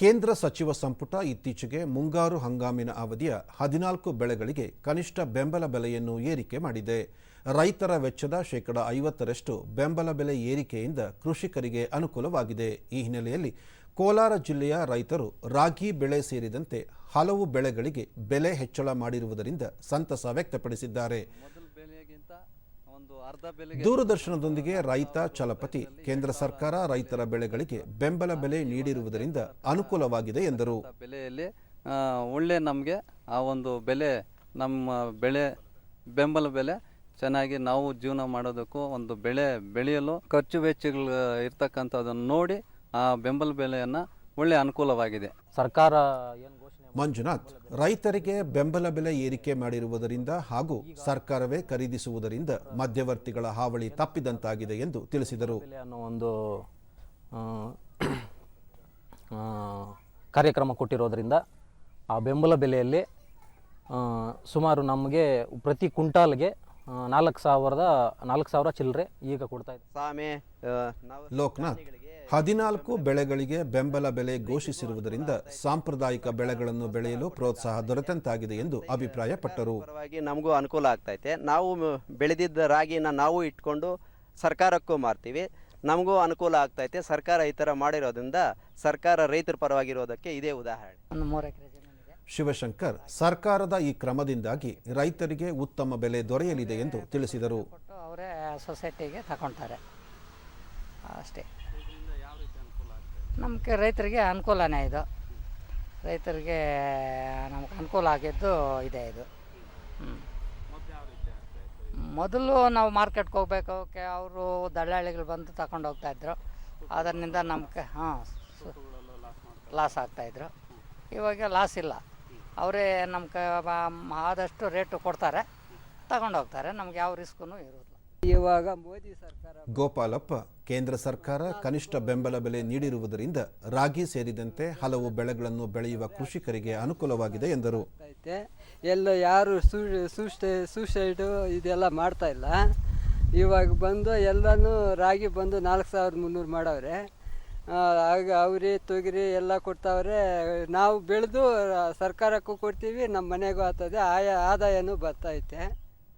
ಕೇಂದ್ರ ಸಚಿವ ಸಂಪುಟ ಇತ್ತೀಚೆಗೆ ಮುಂಗಾರು ಹಂಗಾಮಿನ ಅವಧಿಯ ಹದಿನಾಲ್ಕು ಬೆಳೆಗಳಿಗೆ ಕನಿಷ್ಠ ಬೆಂಬಲ ಬೆಲೆಯನ್ನು ಏರಿಕೆ ಮಾಡಿದೆ. ರೈತರ ವೆಚ್ಚದ ಶೇಕಡ ಐವತ್ತರಷ್ಟು ಬೆಂಬಲ ಬೆಲೆ ಏರಿಕೆಯಿಂದ ಕೃಷಿಕರಿಗೆ ಅನುಕೂಲವಾಗಿದೆ. ಈ ಹಿನ್ನೆಲೆಯಲ್ಲಿ ಕೋಲಾರ ಜಿಲ್ಲೆಯ ರೈತರು ರಾಗಿ ಬೆಳೆ ಸೇರಿದಂತೆ ಹಲವು ಬೆಳೆಗಳಿಗೆ ಬೆಲೆ ಹೆಚ್ಚಳ ಮಾಡಿರುವುದರಿಂದ ಸಂತಸ ವ್ಯಕ್ತಪಡಿಸಿದ್ದಾರೆ ಮೊದಲ ಬೆಲೆಗಿಂತ ಒಂದು ಅರ್ಧ ಬೆಲೆಗೆ ದೂರದರ್ಶನದೊಂದಿಗೆ ರೈತ ಚಲಪತಿ ಕೇಂದ್ರ ಸರ್ಕಾರ ರೈತರ ಬೆಳೆಗಳಿಗೆ ಬೆಂಬಲ ಬೆಲೆ ನೀಡಿರುವುದರಿಂದ ಅನುಕೂಲವಾಗಿದೆ ಎಂದರು. ಬೆಲೆಯಲ್ಲಿ ಒಳ್ಳೆ ನಮಗೆ ಆ ಒಂದು ಬೆಲೆ ನಮ್ಮ ಬೆಳೆ ಬೆಂಬಲ ಬೆಲೆ ಚೆನ್ನಾಗಿ ನಾವು ಜೀವನ ಮಾಡೋದಕ್ಕೂ ಒಂದು ಬೆಳೆ ಬೆಳೆಯಲು ಖರ್ಚು ವೆಚ್ಚಗಳು ಇರ್ತಕ್ಕಂಥದ್ದನ್ನು ನೋಡಿ ಆ ಬೆಂಬಲ ಬೆಲೆಯನ್ನು ಒಳ್ಳೆ ಅನುಕೂಲವಾಗಿದೆ. ಸರ್ಕಾರ ಏನು ಘೋಷಣೆ ಮಂಜುನಾಥ್ ರೈತರಿಗೆ ಬೆಂಬಲ ಬೆಲೆ ಏರಿಕೆ ಮಾಡಿರುವುದರಿಂದ ಹಾಗೂ ಸರ್ಕಾರವೇ ಖರೀದಿಸುವುದರಿಂದ ಮಧ್ಯವರ್ತಿಗಳ ಹಾವಳಿ ತಪ್ಪಿದಂತಾಗಿದೆ ಎಂದು ತಿಳಿಸಿದರು. ಬೆಲೆ ಅನ್ನೋ ಒಂದು ಆ, ಆ, ಕಾರ್ಯಕ್ರಮ ಕೊಟ್ಟಿರೋದ್ರಿಂದ ಆ ಬೆಂಬಲ ಬೆಲೆಯಲ್ಲಿ ಆ, ಸುಮಾರು ನಮಗೆ ಪ್ರತಿ ಕುಂಟಾಲ್ಗೆ ಆ, ನಾಲ್ಕು ಸಾವಿರದ ನಾಲ್ಕು ಸಾವಿರ ಚಿಲ್ಲರೆ ಈಗ ಕೊಡ್ತಾ ಇದೆ ಆ, ನಾವು ಲೋಕನಾಥ್ ಹದಿನಾಲ್ಕು ಬೆಳೆಗಳಿಗೆ ಬೆಂಬಲ ಬೆಲೆ ಘೋಷಿಸಿರುವುದರಿಂದ ಸಾಂಪ್ರದಾಯಿಕ ಬೆಳೆಗಳನ್ನು ಬೆಳೆಯಲು ಪ್ರೋತ್ಸಾಹ ದೊರೆತಂತಾಗಿದೆ ಎಂದು ಅಭಿಪ್ರಾಯಪಟ್ಟರು. ಪರವಾಗಿ ನಮಗೂ ಅನುಕೂಲ ಆಗ್ತೈತೆ. ನಾವು ಮ- ಬೆಳೆದಿದ್ದ ರಾಗಿನ ನಾವು ಇಟ್ಕೊಂಡು ಸರ್ಕಾರಕ್ಕೂ ಮಾರ್ತೀವಿ. ನಮಗೂ ಅನುಕೂಲ ಆಗ್ತೈತೆ. ಸರ್ಕಾರ ಈ ಥರ ಮಾಡಿರೋದ್ರಿಂದ ಸರ್ಕಾರ ರೈತರ ಪರವಾಗಿರೋದಕ್ಕೆ ಇದೇ ಉದಾಹರಣೆ. ಶಿವಶಂಕರ್ ಸರ್ಕಾರದ ಈ ಕ್ರಮದಿಂದಾಗಿ ರೈತರಿಗೆ ಉತ್ತಮ ಬೆಲೆ ದೊರೆಯಲಿದೆ ಎಂದು ತಿಳಿಸಿದರು. ಅವರೇ ಸೊಸೈಟಿಗೆ ತಗೊಳ್ತಾರೆ. ಅಷ್ಟೇ. ನಮಗೆ ರೈತರಿಗೆ ಅನುಕೂಲನೇ ಇದು. ರೈತರಿಗೆ ನಮ್ಗೆ ಅನುಕೂಲ ಆಗಿದ್ದು ಇದೆ ಇದು. ಮೊದಲು ನಾವು ಮಾರ್ಕೆಟ್ಗೆ ಹೋಗ್ಬೇಕು ಅವರು ದಳ್ಳಾಳಿಗಳು ಬಂದು ತಗೊಂಡು ಹೋಗ್ತಾಯಿದ್ರು ಅದರಿಂದ ನಮ್ಗೆ ಹಾಂ, ಲಾಸ್ ಆಗ್ತಾಯಿದ್ರು ಇವಾಗ ಲಾಸ್ ಇಲ್ಲ. ಅವರೇ ನಮ್ಗೆ ಆದಷ್ಟು ರೇಟು ಕೊಡ್ತಾರೆ, ತಗೊಂಡು ಹೋಗ್ತಾರೆ. ನಮ್ಗೆ ಯಾವ ರಿಸ್ಕೂ ಇರೋದಿಲ್ಲ. ಇವಾಗ ಮೋದಿ ಸರ್ಕಾರ ಗೋಪಾಲಪ್ಪ ಕೇಂದ್ರ ಸರ್ಕಾರ ಕನಿಷ್ಠ ಬೆಂಬಲ ಬೆಲೆ ನೀಡಿರುವುದರಿಂದ ರಾಗಿ ಸೇರಿದಂತೆ ಹಲವು ಬೆಳೆಗಳನ್ನು ಬೆಳೆಯುವ ಕೃಷಿಕರಿಗೆ ಅನುಕೂಲವಾಗಿದೆ ಎಂದರು. ಎಲ್ಲ ಯಾರು ಸೂಸೈಡ್ ಸೂಸೈಡು ಇದೆಲ್ಲ ಮಾಡ್ತಾ ಇಲ್ಲ. ಇವಾಗ ಬಂದು ಎಲ್ಲನೂ ರಾಗಿ ಬಂದು ನಾಲ್ಕು ಸಾವಿರದ ಮುನ್ನೂರು ಮಾಡವ್ರೆ. ಆಗ ಅವ್ರಿ ತೊಗರಿ ಎಲ್ಲ ಕೊಡ್ತಾವ್ರೆ. ನಾವು ಬೆಳೆದು ಸರ್ಕಾರಕ್ಕೂ ಕೊಡ್ತೀವಿ ನಮ್ಮ ಮನೆಗೂ ಆಗ್ತದೆ. ಆಯಾ ಆದಾಯನೂ ಬರ್ತೈತೆ